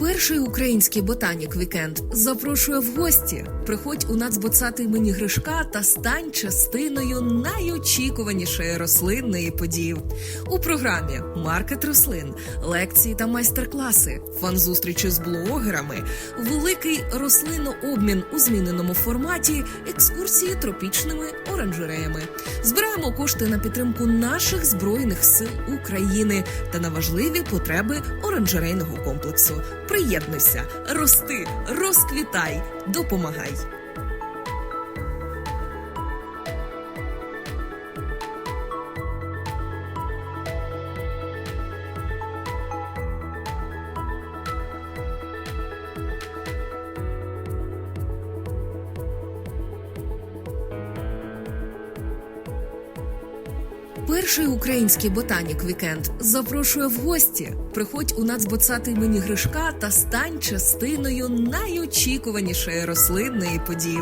Перший український ботанік вікенд запрошує в гості. Приходь у нацбоцати імені Гришка та стань частиною найочікуванішої рослинної події. У програмі Маркет рослин, лекції та майстер-класи, фан-зустрічі з блогерами, великий рослинообмін у зміненому форматі, екскурсії тропічними оранжереями. Збираємо кошти на підтримку наших збройних сил України та на важливі потреби оранжерейного комплексу. Приєднуйся, рости, розквітай, допомагай. Перший український ботанік вікенд запрошує в гості. Приходь у нацбоцати імені Гришка та стань частиною найочікуванішої рослинної події.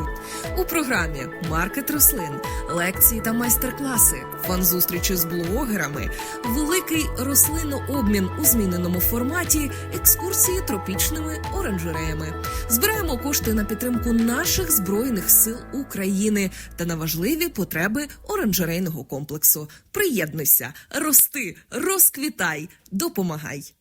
У програмі Маркет рослин, лекції та майстер-класи, фан-зустрічі з блогерами, великий рослинообмін у зміненому форматі, екскурсії тропічними оранжереями. Збираємо кошти на підтримку наших збройних сил України та на важливі потреби оранжерейного комплексу. Приєднуйся, рости, розквітай, допомагай.